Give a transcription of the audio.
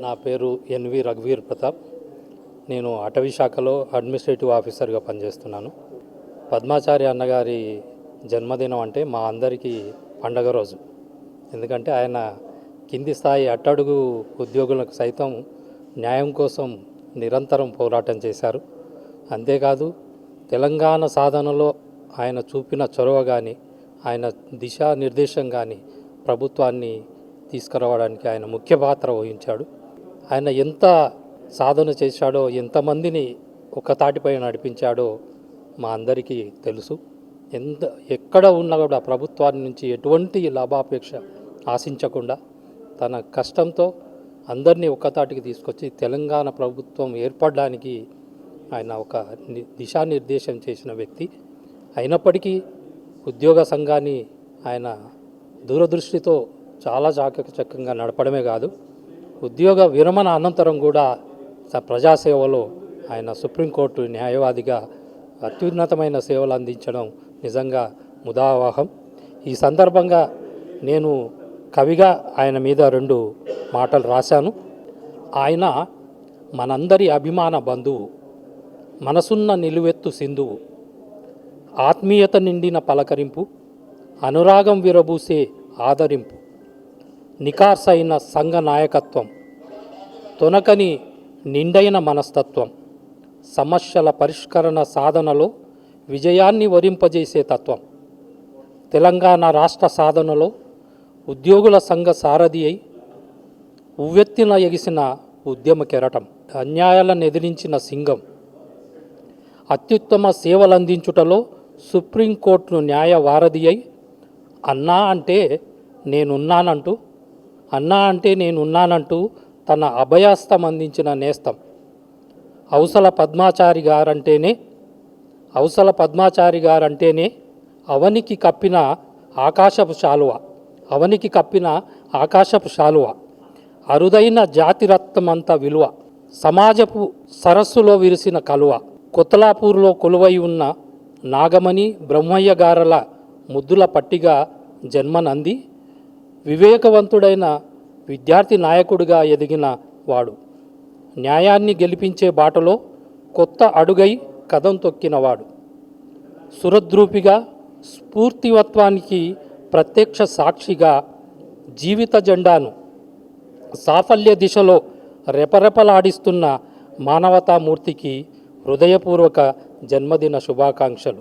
నా పేరు ఎన్వి రఘువీర్ ప్రతాప్. నేను అటవీ శాఖలో అడ్మినిస్ట్రేటివ్ ఆఫీసర్గా పనిచేస్తున్నాను. పద్మాచారి అన్నగారి జన్మదినం అంటే మా అందరికీ పండగ రోజు. ఎందుకంటే ఆయన కింది స్థాయి అట్టడుగు ఉద్యోగులకు సైతం న్యాయం కోసం నిరంతరం పోరాటం చేశారు. అంతేకాదు తెలంగాణ సాధనలో ఆయన చూపిన చొరవ కానీ ఆయన దిశానిర్దేశం కానీ ప్రభుత్వాన్ని తీసుకురావడానికి ఆయన ముఖ్య పాత్ర వహించాడు. ఆయన ఎంత సాధన చేశాడో ఎంతమందిని ఒక తాటిపై నడిపించాడో మా అందరికీ తెలుసు. ఎంత ఎక్కడ ఉన్నా కూడా ప్రభుత్వాన్ని నుంచి ఎటువంటి లాభాపేక్ష ఆశించకుండా తన కష్టంతో అందరినీ ఒక్కతాటికి తీసుకొచ్చి తెలంగాణ ప్రభుత్వం ఏర్పడడానికి ఆయన ఒక ని- దిశానిర్దేశం చేసిన వ్యక్తి. అయినప్పటికీ ఉద్యోగ సంఘాన్ని ఆయన దూరదృష్టితో చాలా చాకచక్యంగా నడపడమే కాదు. ఉద్యోగ విరమణ అనంతరం కూడా ప్రజాసేవలో ఆయన సుప్రీంకోర్టు న్యాయవాదిగా అత్యున్నతమైన సేవలు అందించడం నిజంగా ముదావాహం. ఈ సందర్భంగా నేను కవిగా ఆయన మీద రెండు మాటలు రాశాను. ఆయన మనందరి అభిమాన బంధువు మనసున్న నిలువెత్తు సింధువు ఆత్మీయత నిండిన పలకరింపు అనురాగం విరబూసే ఆదరింపు నికార్సైన సంఘ నాయకత్వం తొనకని నిండైన మనస్తత్వం సమస్యల పరిష్కరణ సాధనలో విజయాన్ని వరింపజేసే తత్వం. తెలంగాణ రాష్ట్ర సాధనలో ఉద్యోగుల సంఘ సారథి అయి ఉవ్వెత్తిన ఎగిసిన ఉద్యమ కెరటం అన్యాయాలను ఎదిరించిన సింగం. అత్యుత్తమ సేవలందించుటలో సుప్రీంకోర్టును న్యాయ వారధి అయి అన్నా అంటే నేనున్నానంటూ అన్నా అంటే నేనున్నానంటూ తన అభయాస్తం అందించిన నేస్తం. అవసల పద్మాచారి గారంటేనే అవసల పద్మాచారి గారంటేనే అవనికి కప్పిన ఆకాశపు శాలువ అవనికి కప్పిన ఆకాశపు శాలువ అరుదైన జాతిరత్నమంత విలువ సమాజపు సరస్సులో విరిసిన కలువ కొత్తలాపూర్లో కొలువై ఉన్న నాగమణి బ్రహ్మయ్య గారల ముద్దుల పట్టిగా జన్మనంది వివేకవంతుడైన విద్యార్థి నాయకుడిగా ఎదిగిన వాడు. న్యాయాన్ని గెలిపించే బాటలో కొత్త అడుగై కదం తొక్కినవాడు సురద్రూపిగా స్ఫూర్తివత్వానికి ప్రత్యక్ష సాక్షిగా జీవిత జెండాను సాఫల్య దిశలో రెపరెపలాడిస్తున్న మానవతామూర్తికి హృదయపూర్వక జన్మదిన శుభాకాంక్షలు.